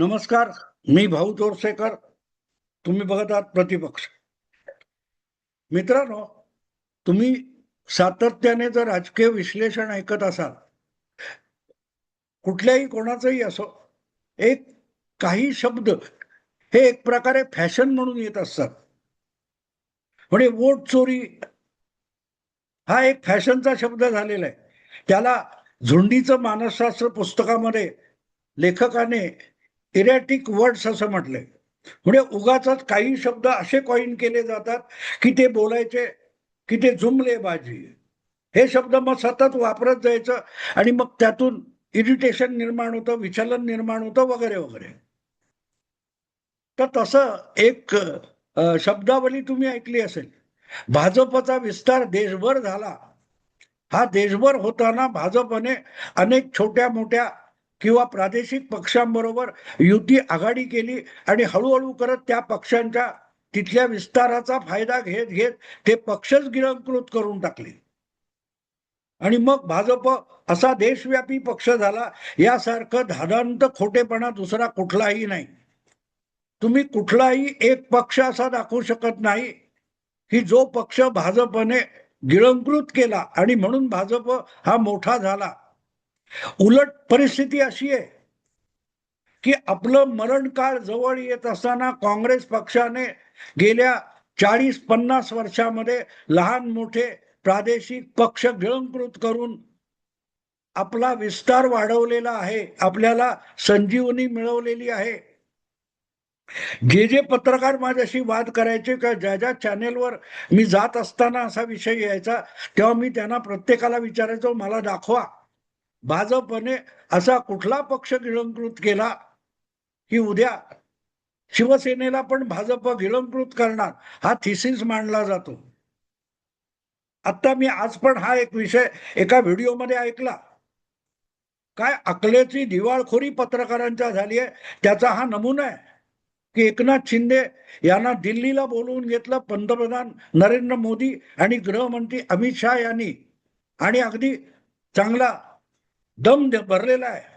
नमस्कार मी भाऊ जोरसेकर. तुम्ही बघत आहात प्रतिपक्ष. मित्रांनो तुम्ही सातत्याने जर राजकीय विश्लेषण ऐकत असाल कुठल्याही कोणाचंही असो एक काही शब्द हे एक प्रकारे फॅशन म्हणून येत असतात. म्हणजे वोट चोरी हा एक फॅशनचा शब्द झालेला आहे. त्याला झुंडीचं मानसशास्त्र पुस्तकामध्ये लेखकाने इरॅटिक वर्ड्स असं म्हटलंय. म्हणजे उगाच काही शब्द असे कॉईन केले जातात की ते बोलायचे की ते जुमले बाजी. हे शब्द मग सतत वापरत जायचं आणि मग त्यातून इरिटेशन निर्माण होतं विचलन निर्माण होतं वगैरे वगैरे. तर तसं एक शब्दावली तुम्ही ऐकली असेल. भाजपचा विस्तार देशभर झाला. हा देशभर होताना भाजपने अनेक छोट्या मोठ्या किंवा प्रादेशिक पक्षांबरोबर युती आघाडी केली आणि हळूहळू करत त्या पक्षांच्या तिथल्या विस्ताराचा फायदा घेत घेत ते पक्षच गिळंकृत करून टाकले. आणि मग भाजप असा देशव्यापी पक्ष झाला यासारखं धादांत खोटेपणा दुसरा कुठलाही नाही. तुम्ही कुठलाही एक पक्ष असा दाखवू शकत नाही की जो पक्ष भाजपने गिळंकृत केला आणि म्हणून भाजप हा मोठा झाला. उलट परिस्थिती अशी आहे की आपलं मरण काळ जवळ येत असताना काँग्रेस पक्षाने गेल्या चाळीस पन्नास वर्षामध्ये लहान मोठे प्रादेशिक पक्ष गिळंकृत करून आपला विस्तार वाढवलेला आहे आपल्याला संजीवनी मिळवलेली आहे. जे जे पत्रकार माझ्याशी वाद करायचे किंवा ज्या ज्या चॅनेलवर मी जात असताना असा विषय यायचा तेव्हा मी त्यांना प्रत्येकाला विचारायचो मला दाखवा. भाजपने असा कुठला पक्ष गिळंकृत केला की उद्या शिवसेनेला पण भाजप गिळंकृत करणार हा थिसिस मांडला जातो. आता मी आज पण हा एक विषय एका व्हिडिओमध्ये ऐकला. काय अकलेची दिवाळखोरी पत्रकारांच्या झाली आहे त्याचा हा नमुना आहे की एकनाथ शिंदे यांना दिल्लीला बोलवून घेतलं पंतप्रधान नरेंद्र मोदी आणि गृहमंत्री अमित शहा यांनी. आणि अगदी चांगला दम भरलेला आहे.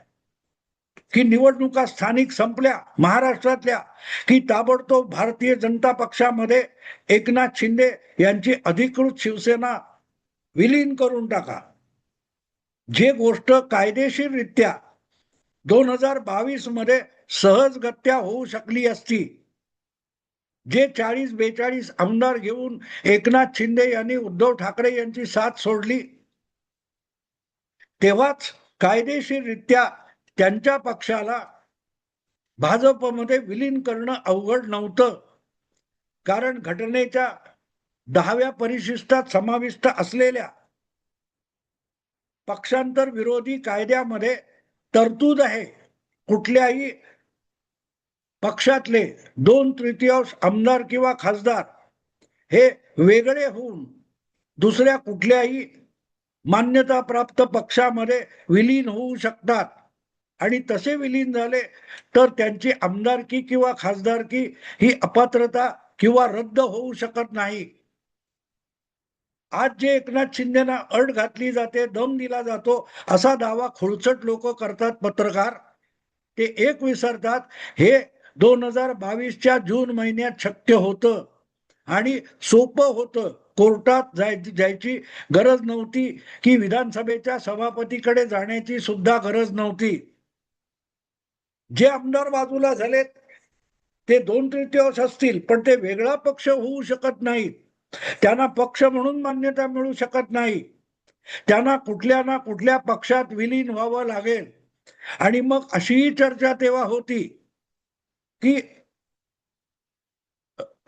की निवडणुका स्थानिक संपल्या महाराष्ट्रातल्या की ताबडतोब भारतीय जनता पक्षामध्ये एकनाथ शिंदे यांची अधिकृत शिवसेना विलीन करून टाका. जे गोष्ट कायदेशीररित्या दोन हजार बावीसमध्ये सहजगत्या होऊ शकली असती जे चाळीस बेचाळीस आमदार घेऊन एकनाथ शिंदे यांनी उद्धव ठाकरे यांची साथ सोडली तेव्हाच कायदेशीररित्या त्यांच्या पक्षाला भाजपमध्ये विलीन करणं अवघड नव्हतं. कारण घटनेच्या दहाव्या परिशिष्टात समाविष्ट असलेल्या पक्षांतर विरोधी कायद्यामध्ये तरतूद आहे. कुठल्याही पक्षातले दोन तृतीयांश आमदार किंवा खासदार हे वेगळे होऊन दुसऱ्या कुठल्याही मान्यता प्राप्त पक्षामध्ये विलीन होऊ शकतात. आणि तसे विलीन झाले तर त्यांची आमदारकी किंवा खासदारकी ही अपात्रता किंवा रद्द होऊ शकत नाही. आज जे एकनाथ शिंदेना अट घातली जाते दम दिला जातो असा दावा खुळचट लोक करतात पत्रकार. ते एक विसरतात हे दोन हजार बावीसच्या जून महिन्यात शक्य होतं आणि सोपं होतं. कोर्टात जाय जायची गरज नव्हती की विधानसभेच्या सभापतीकडे जाण्याची सुद्धा गरज नव्हती. जे आमदार बाजूला झालेत ते दोन तृतीयांश असतील पण ते वेगळा पक्ष होऊ शकत नाहीत. त्यांना पक्ष म्हणून मान्यता मिळू शकत नाही. त्यांना कुठल्या ना कुठल्या पक्षात विलीन व्हावं लागेल. आणि मग अशीही चर्चा तेव्हा होती की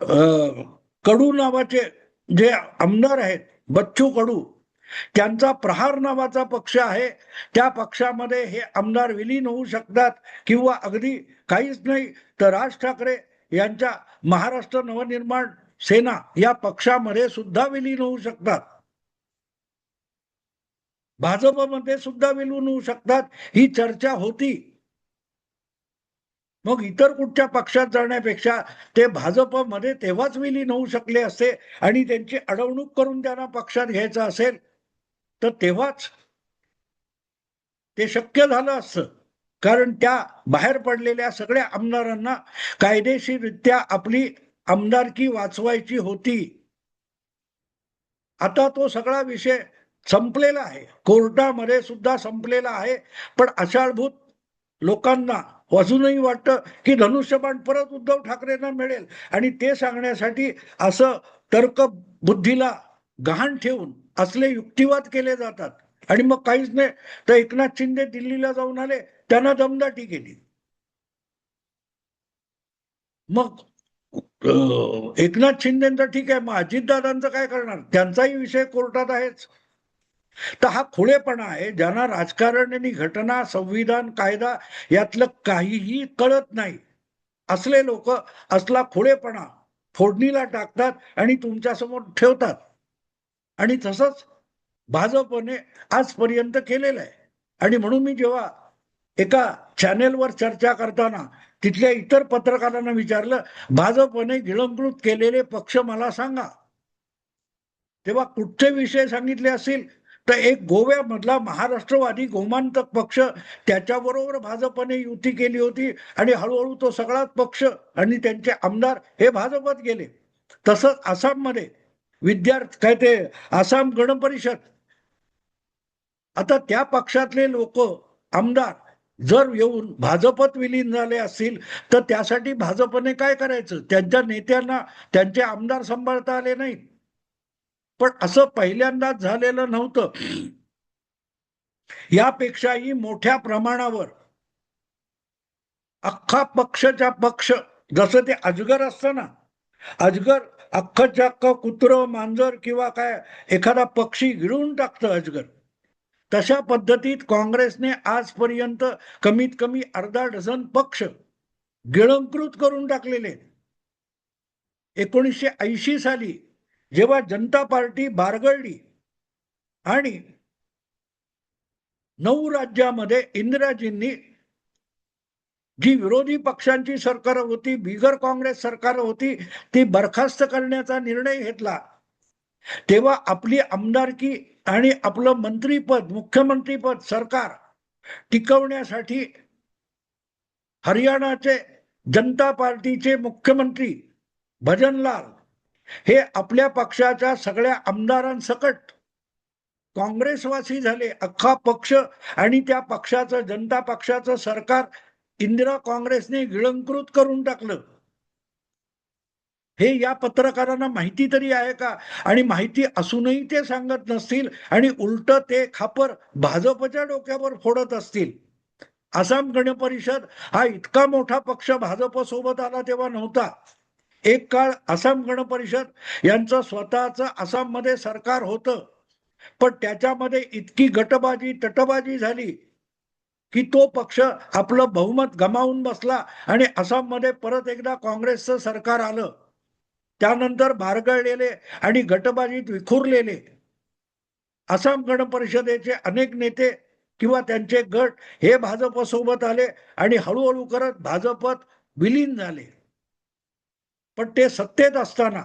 अं, कडू नावाचे जे आमदार आहेत बच्चू कडू त्यांचा प्रहार नावाचा पक्ष आहे. त्या पक्षामध्ये हे आमदार विलीन होऊ शकतात किंवा अगदी काहीच नाही तर राज ठाकरे यांच्या महाराष्ट्र नवनिर्माण सेना या पक्षामध्ये सुद्धा विलीन होऊ शकतात. भाजपमध्ये सुद्धा विलीन होऊ शकतात. ही चर्चा होती. मग इतर कुठच्या पक्षात जाण्यापेक्षा ते भाजपमध्ये तेव्हाच विलीन होऊ शकले असते आणि त्यांची अडवणूक करून त्यांना पक्षात घ्यायचं असेल तर तेव्हाच ते शक्य झालं असतं. कारण त्या बाहेर पडलेल्या सगळ्या आमदारांना कायदेशीररित्या आपली आमदारकी वाचवायची होती. आता तो सगळा विषय संपलेला आहे. कोर्टामध्ये सुद्धा संपलेला आहे. पण अशाळभूत लोकांना अजूनही वाटतं की धनुष्यबाण परत उद्धव ठाकरेंना मिळेल. आणि ते सांगण्यासाठी असं तर्क बुद्धीला गहाण ठेवून असले युक्तिवाद केले जातात. आणि मग काहीच नाही. तर एकनाथ शिंदे दिल्लीला जाऊन आले त्यांना दमदाटी केली. मग एकनाथ शिंदेचं ठीक आहे. मग अजितदादांचं काय करणार? त्यांचाही विषय कोर्टात आहेच. तर हा खुळेपणा आहे. ज्यांना राजकारण आणि घटना संविधान कायदा यातलं काहीही कळत नाही. असले लोक असला खुळेपणा फोडणीला टाकतात आणि तुमच्यासमोर ठेवतात. आणि तसंच भाजपने आजपर्यंत केलेलं आहे. आणि म्हणून मी जेव्हा एका चॅनेलवर चर्चा करताना तिथल्या इतर पत्रकारांना विचारलं भाजपने गिळंकृत केलेले पक्ष मला सांगा. तेव्हा कुठचे विषय सांगितले असतील? तर एक गोव्यामधला महाराष्ट्रवादी गोमांतक पक्ष त्याच्याबरोबर भाजपने युती केली होती आणि हळूहळू तो सगळाच पक्ष आणि त्यांचे आमदार हे भाजपत गेले. तसंच आसाममध्ये विद्यार्थी काय ते आसाम गण परिषद आता त्या पक्षातले लोक आमदार जर येऊन भाजपत विलीन झाले असतील तर त्यासाठी भाजपने काय करायचं? त्यांच्या नेत्यांना त्यांचे आमदार सांभाळता आले नाहीत. पण असं पहिल्यांदाच झालेलं नव्हतं. यापेक्षाही मोठ्या प्रमाणावर अख्खा पक्षच्या पक्ष जसं ते अजगर असतं ना अजगर अख्खच्या चक्क कुत्र मांजर किंवा काय एखादा पक्षी गिळून टाकतं अजगर. तशा पद्धतीत काँग्रेसने आजपर्यंत कमीत कमी अर्धा डझन पक्ष गिळंकृत करून टाकलेले. एकोणीसशे ऐंशी साली जेव्हा जनता पार्टी बारगळली आणि नऊ राज्यामध्ये इंदिराजींनी जी विरोधी पक्षांची सरकार होती बिगर काँग्रेस सरकार होती ती बरखास्त करण्याचा निर्णय घेतला. तेव्हा आपली आमदारकी आणि आपलं मंत्रीपद मुख्यमंत्रीपद सरकार टिकवण्यासाठी हरियाणाचे जनता पार्टीचे मुख्यमंत्री भजनलाल हे आपल्या पक्षाच्या सगळ्या आमदारांसकट. काँग्रेसवासी झाले अख्खा पक्ष आणि त्या पक्षाचं जनता पक्षाचं सरकार इंदिरा काँग्रेसने गिळंकृत करून टाकलं. हे या पत्रकारांना माहिती तरी आहे का? आणि माहिती असूनही ते सांगत नसतील आणि उलट ते खापर भाजपच्या डोक्यावर फोडत असतील. आसाम गण परिषद हा इतका मोठा पक्ष भाजप सोबत आला तेव्हा नव्हता. एक काळ आसाम गण परिषद यांचं स्वतःचं आसाममध्ये सरकार होतं. पण त्याच्यामध्ये इतकी गटबाजी तटबाजी झाली की तो पक्ष आपलं बहुमत गमावून बसला आणि आसाममध्ये परत एकदा काँग्रेसचं सरकार आलं. त्यानंतर बारगळलेले आणि गटबाजीत विखुरलेले. आसाम गण परिषदेचे अनेक नेते किंवा त्यांचे गट हे भाजपसोबत आले आणि हळूहळू करत भाजपत विलीन झाले. पण ते सत्तेत असताना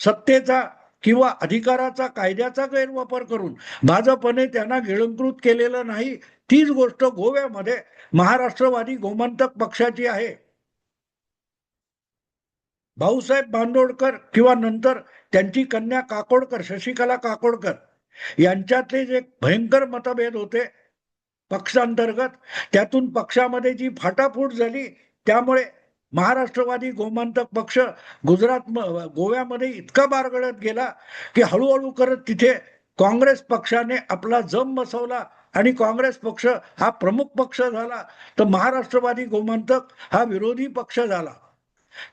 सत्तेचा किंवा अधिकाराचा कायद्याचा गैरवापर करून भाजपने त्यांना गिळंकृत केलेलं नाही तीच गोष्ट गोव्यामध्ये महाराष्ट्रवादी गोमंतक पक्षाची आहे. भाऊसाहेब बांदोडकर किंवा नंतर त्यांची कन्या काकोडकर शशिकला काकोडकर यांच्यातले जे भयंकर मतभेद होते पक्षांतर्गत त्यातून पक्षामध्ये जी फाटाफूट झाली त्यामुळे महाराष्ट्रवादी गोमांतक पक्ष गुजरात गोव्यामध्ये इतका बारगळत गेला की हळूहळू करत तिथे काँग्रेस पक्षाने आपला जम बसवला आणि काँग्रेस पक्ष हा प्रमुख पक्ष झाला. तर महाराष्ट्रवादी गोमांतक हा विरोधी पक्ष झाला.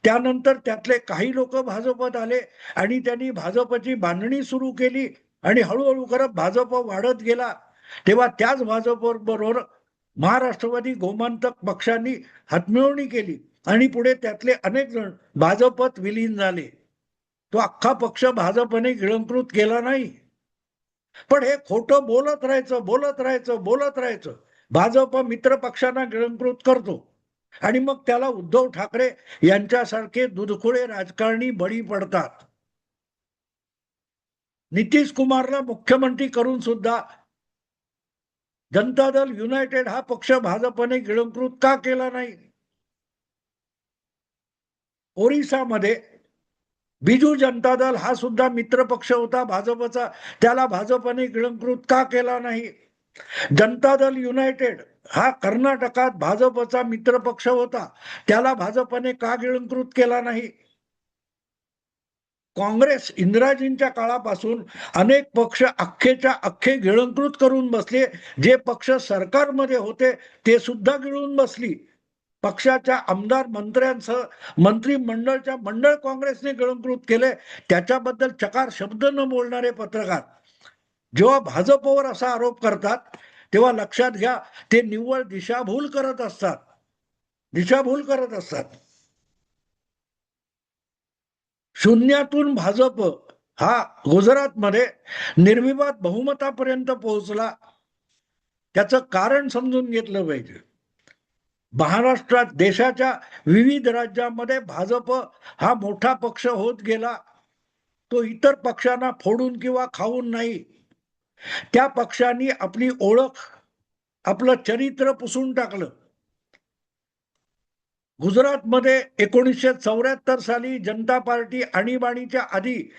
त्यानंतर त्यातले काही लोक भाजपत आले आणि त्यांनी भाजपची बांधणी सुरू केली आणि हळूहळू करत भाजप वाढत गेला. तेव्हा त्याच भाजप बरोबर महाराष्ट्रवादी गोमांतक पक्षांनी हातमिळवणी केली. आणि पुढे त्यातले अनेक जण भाजपत विलीन झाले. तो अख्खा पक्ष भाजपने गिळंकृत केला नाही. पण हे खोटं बोलत राहायचं बोलत राहायचं बोलत राहायचं. भाजप मित्र पक्षांना गिळंकृत करतो. आणि मग त्याला उद्धव ठाकरे यांच्यासारखे दुधखुळे राजकारणी बळी पडतात. नितीश कुमारला मुख्यमंत्री करून सुद्धा जनता दल युनायटेड हा पक्ष भाजपने गिळंकृत का केला नाही? ओरिसामध्ये बिजू जनता दल हा सुद्धा मित्र पक्ष होता. भाजपचा त्याला भाजपने गिळंकृत का केला नाही? जनता दल युनायटेड हा कर्नाटकात भाजपचा मित्र पक्ष होता. त्याला भाजपने का गिळंकृत केला नाही? काँग्रेस इंदिराजींच्या काळापासून अनेक पक्ष अख्खेच्या अख्खे गिळंकृत करून बसले. जे पक्ष सरकारमध्ये होते ते सुद्धा गिळून बसली. पक्षाच्या आमदार मंत्र्यांसह मंत्रिमंडळच्या मंडळ काँग्रेसने गळंकृत केले त्याच्याबद्दल चकार शब्द न बोलणारे पत्रकार. जेव्हा भाजपवर असा आरोप करतात तेव्हा लक्षात घ्या ते निव्वळ दिशाभूल करत असतात. दिशाभूल करत असतात. शून्यातून भाजप हा गुजरातमध्ये निर्विवाद बहुमतापर्यंत पोहोचला. त्याचं कारण समजून घेतलं पाहिजे. महाराष्ट्रात देशाच्या विविध राज्यांमध्ये भाजप हा मोठा पक्ष होत गेला. तो इतर पक्षांना फोडून किंवा खाऊन नाही. त्या पक्षांनी आपली ओळख आपलं चरित्र पुसून टाकलं. गुजरातमध्ये एकोणीसशे चौऱ्याहत्तर साली जनता पार्टी आणीबाणीच्या आधी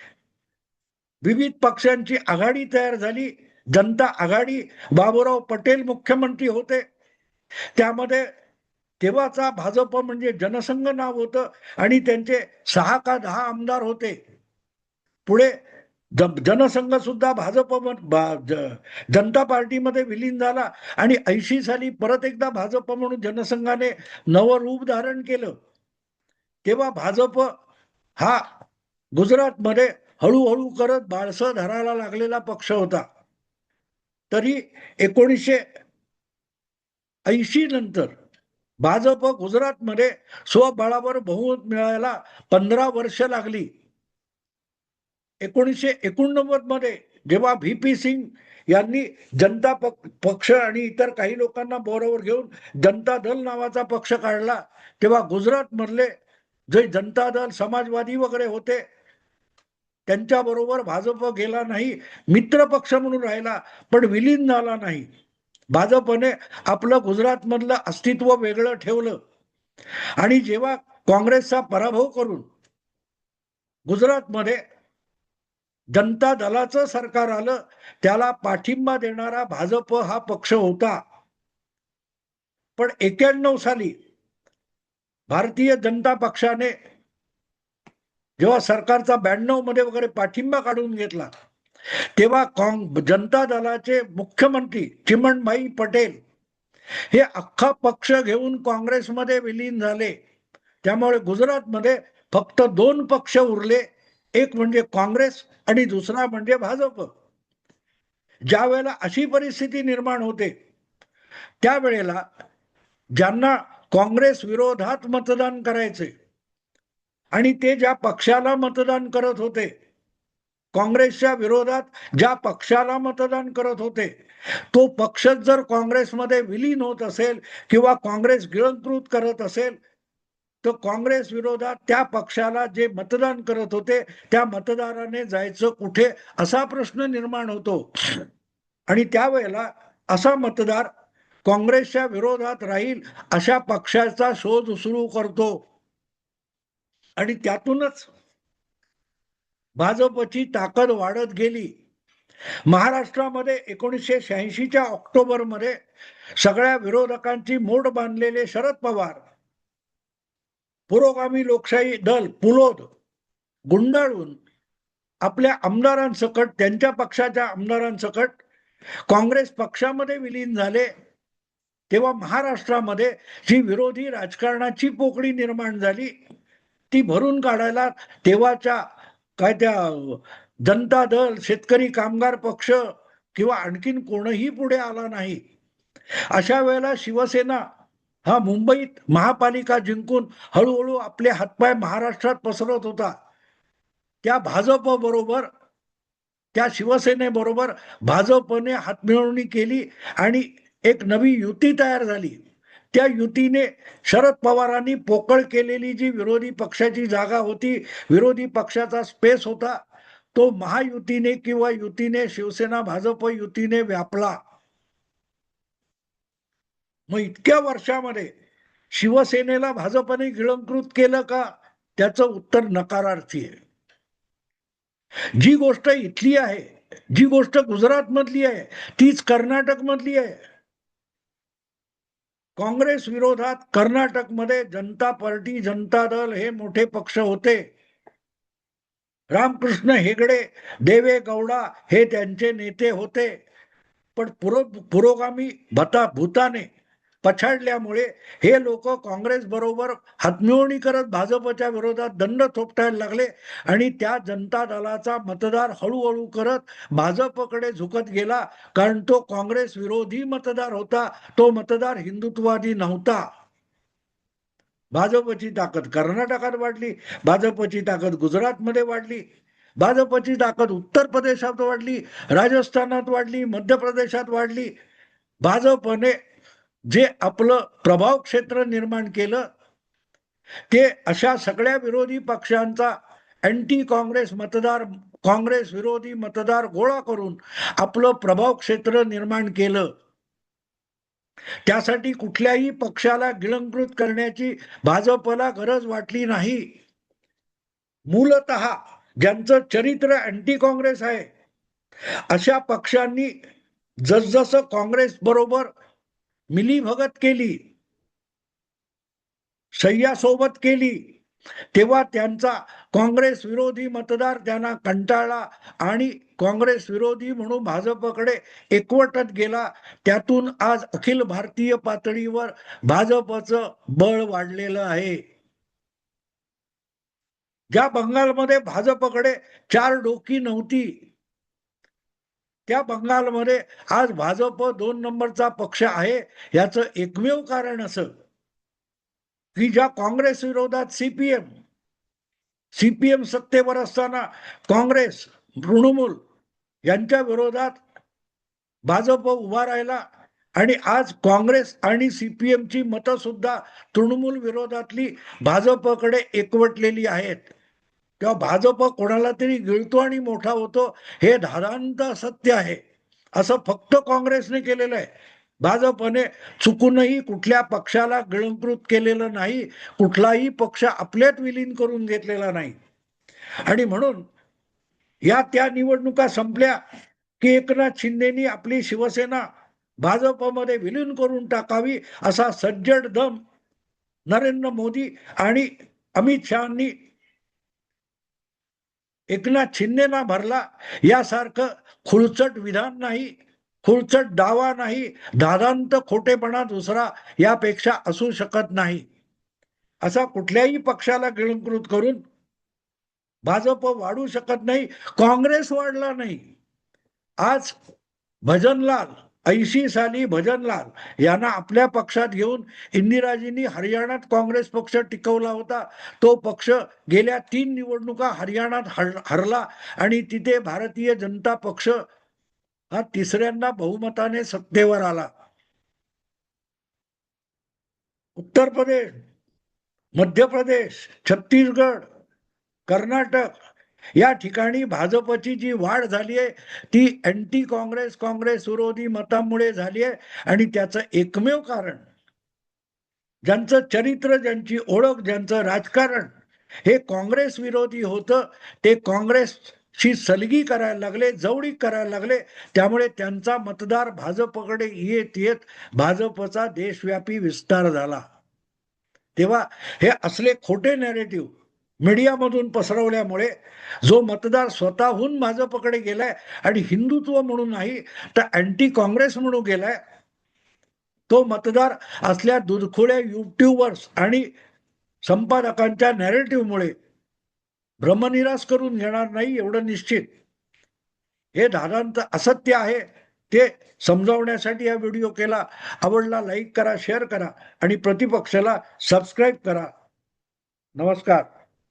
विविध पक्षांची आघाडी तयार झाली. जनता आघाडी बाबूराव पटेल मुख्यमंत्री होते. त्यामध्ये तेव्हाचा भाजप म्हणजे जनसंघ नाव होतं आणि त्यांचे सहा का दहा आमदार होते. पुढे ज- जनसंघ सुद्धा भाजप जनता पार्टीमध्ये विलीन झाला आणि ऐंशी साली परत एकदा भाजप म्हणून जनसंघाने नवं रूप धारण केलं. तेव्हा भाजप हा गुजरातमध्ये हळूहळू करत बाळसं धरायला लागलेला पक्ष होता. तरी एकोणीसशे ऐंशी नंतर भाजप गुजरातमध्ये स्वबळावर बहुमत मिळायला पंधरा वर्ष लागली. एकोणीसशे एकोणनव्वदमध्ये जेव्हा व्ही पी सिंग यांनी जनता पक्ष आणि इतर काही लोकांना बोरावर घेऊन जनता दल नावाचा पक्ष काढला तेव्हा गुजरात मधले जे जनता दल समाजवादी वगैरे होते त्यांच्या बरोबर भाजप गेला नाही मित्र पक्ष म्हणून राहिला पण विलीन झाला नाही. भाजपने आपलं गुजरातमधलं अस्तित्व वेगळं ठेवलं. आणि जेव्हा काँग्रेसचा पराभव करून गुजरातमध्ये जनता दलाचं सरकार आलं त्याला पाठिंबा देणारा भाजप हा पक्ष होता. पण एक्याण्णव साली भारतीय जनता पक्षाने जेव्हा सरकारचा ब्याण्णवमध्ये वगैरे पाठिंबा काढून घेतला तेव्हा काँग जनता दलाचे मुख्यमंत्री चिमणभाई पटेल हे अख्खा पक्ष घेऊन काँग्रेसमध्ये विलीन झाले. त्यामुळे गुजरातमध्ये फक्त दोन पक्ष उरले एक म्हणजे काँग्रेस आणि दुसरा म्हणजे भाजप. ज्या वेळेला अशी परिस्थिती निर्माण होते त्यावेळेला ज्यांना काँग्रेस विरोधात मतदान करायचे आणि ते ज्या पक्षाला मतदान करत होते काँग्रेसच्या विरोधात ज्या पक्षाला मतदान करत होते तो पक्षच जर काँग्रेसमध्ये विलीन होत असेल किंवा काँग्रेस गिळंकृत करत असेल तर काँग्रेस विरोधात त्या पक्षाला जे मतदान करत होते त्या मतदाराने जायचं कुठे असा प्रश्न निर्माण होतो. आणि त्यावेळेला असा मतदार काँग्रेसच्या विरोधात राहील अशा पक्षाचा शोध सुरू करतो. आणि त्यातूनच भाजपची ताकद वाढत गेली. महाराष्ट्रामध्ये एकोणीसशे शहाऐंशीच्या ऑक्टोबरमध्ये सगळ्या विरोधकांची मोड बांधलेले शरद पवार पुरोगामी लोकशाही दल पुलोद गुंडाळून आपल्या आमदारांसकट त्यांच्या पक्षाच्या आमदारांसकट काँग्रेस पक्षामध्ये विलीन झाले. तेव्हा महाराष्ट्रामध्ये जी विरोधी राजकारणाची पोकळी निर्माण झाली ती भरून काढायला तेव्हाच्या काय त्या जनता दल शेतकरी कामगार पक्ष किंवा आणखीन कोणही पुढे आला नाही. अशा वेळेला शिवसेना हा मुंबईत महापालिका जिंकून हळूहळू आपले हातपाय महाराष्ट्रात पसरत होता. त्या भाजप बरोबर त्या शिवसेनेबरोबर भाजपने हातमिळवणी केली आणि एक नवी युती तयार झाली. त्या युतीने शरद पवारांनी पोकळ केलेली जी विरोधी पक्षाची जागा होती विरोधी पक्षाचा स्पेस होता तो महायुतीने किंवा युतीने शिवसेना भाजप युतीने व्यापला. मग इतक्या वर्षामध्ये शिवसेनेला भाजपने गिळंकृत केलं का? त्याचं उत्तर नकारार्थी आहे. जी गोष्ट इथली आहे जी गोष्ट गुजरात मधली आहे तीच कर्नाटक मधली आहे. काँग्रेस विरोधात कर्नाटकमध्ये जनता पार्टी जनता दल हे मोठे पक्ष होते. रामकृष्ण हेगडे देवे गौडा हे त्यांचे नेते होते. पण पुरो पुरोगामी भता भूताने पछाडल्यामुळे हे लोक काँग्रेस बरोबर हातमिळवणी करत भाजपच्या विरोधात दंड थोपटायला लागले आणि त्या जनता दलाचा मतदार हळूहळू करत भाजपकडे झुकत गेला कारण तो काँग्रेस विरोधी मतदार होता. तो मतदार हिंदुत्ववादी नव्हता. भाजपची ताकद कर्नाटकात वाढली भाजपची ताकद गुजरातमध्ये वाढली भाजपची ताकद उत्तर प्रदेशात वाढली राजस्थानात वाढली मध्य प्रदेशात वाढली. भाजपने जे आपलं प्रभाव क्षेत्र निर्माण केलं ते अशा सगळ्या विरोधी पक्षांचा अँटी काँग्रेस मतदार काँग्रेस विरोधी मतदार गोळा करून आपलं प्रभाव क्षेत्र निर्माण केलं. त्यासाठी कुठल्याही पक्षाला गिळंकृत करण्याची भाजपला गरज वाटली नाही. मूलत ज्यांचं चरित्र अँटी काँग्रेस आहे अशा पक्षांनी जसजसं काँग्रेस बरोबर मिलीभगत केली. सय्यासोबत केली. तेव्हा त्यांचा काँग्रेस विरोधी मतदार त्यांना कंटाळला आणि काँग्रेस विरोधी म्हणून भाजपकडे एकवटत गेला. त्यातून आज अखिल भारतीय पातळीवर भाजपचं बळ वाढलेलं आहे. ज्या बंगालमध्ये भाजपकडे चार डोकी नव्हती त्या बंगालमध्ये आज भाजप दोन नंबरचा पक्ष आहे याचं एकमेव कारण असं की ज्या काँग्रेस विरोधात सीपीएम सीपीएम सत्तेवर असताना काँग्रेस तृणमूल यांच्या विरोधात भाजप उभा राहिला आणि आज काँग्रेस आणि सीपीएमची मतं सुद्धा तृणमूल विरोधातली भाजपकडे एकवटलेली आहेत. किंवा भाजप कोणाला तरी गिळतो आणि मोठा होतो हे धारांत सत्य आहे. असं फक्त काँग्रेसने केलेलं आहे. भाजपने चुकूनही कुठल्या पक्षाला गिळंकृत केलेलं नाही कुठलाही पक्ष आपल्यात विलीन करून घेतलेला नाही. आणि म्हणून या त्या निवडणुका संपल्या की एकनाथ शिंदेनी आपली शिवसेना भाजपमध्ये विलीन करून टाकावी असा सज्जड दम नरेंद्र मोदी आणि अमित शहानी एकनाथ शिंदेना भरला यासारखं खुळचट विधान नाही खुळचट दावा नाही दादांत खोटेपणा दुसरा यापेक्षा असू शकत नाही. असा कुठल्याही पक्षाला गिळंकृत करून भाजप वाढू शकत नाही काँग्रेस वाढला नाही. आज भजनलाल ऐंशी साली भजनलाल यांना आपल्या पक्षात घेऊन इंदिराजींनी हरियाणात काँग्रेस पक्ष टिकवला होता. तो पक्ष गेल्या तीन निवडणुका हरियाणात हर हरला आणि तिथे भारतीय जनता पक्ष हा तिसऱ्यांदा बहुमताने सत्तेवर आला. उत्तर प्रदेश मध्य प्रदेश छत्तीसगड कर्नाटक या ठिकाणी भाजपची जी वाढ झाली आहे ती अँटी काँग्रेस काँग्रेस विरोधी मतामुळे झाली आहे. आणि त्याचं एकमेव कारण ज्यांचं चरित्र ज्यांची ओळख ज्यांचं राजकारण हे काँग्रेस विरोधी होतं ते काँग्रेसशी सलगी करायला लागले जवळीक करायला लागले. त्यामुळे त्यांचा मतदार भाजपकडे येत येत भाजपचा देशव्यापी विस्तार झाला. तेव्हा हे असले खोटे नॅरेटिव्ह मीडियामधून पसरवल्यामुळे जो मतदार स्वतःहून भाजपकडे गेलाय आणि हिंदुत्व म्हणून नाही तर अँटी काँग्रेस म्हणून गेलाय तो मतदार असल्या दुधखोड्या युट्यूबर्स आणि संपादकांच्या नॅरेटिव्हमुळे भ्रमनिराश करून घेणार नाही एवढं निश्चित. हे दादांचं असत्य आहे ते समजावण्यासाठी हा व्हिडिओ केला. आवडला लाईक करा शेअर करा आणि प्रतिपक्षाला सबस्क्राईब करा. नमस्कार.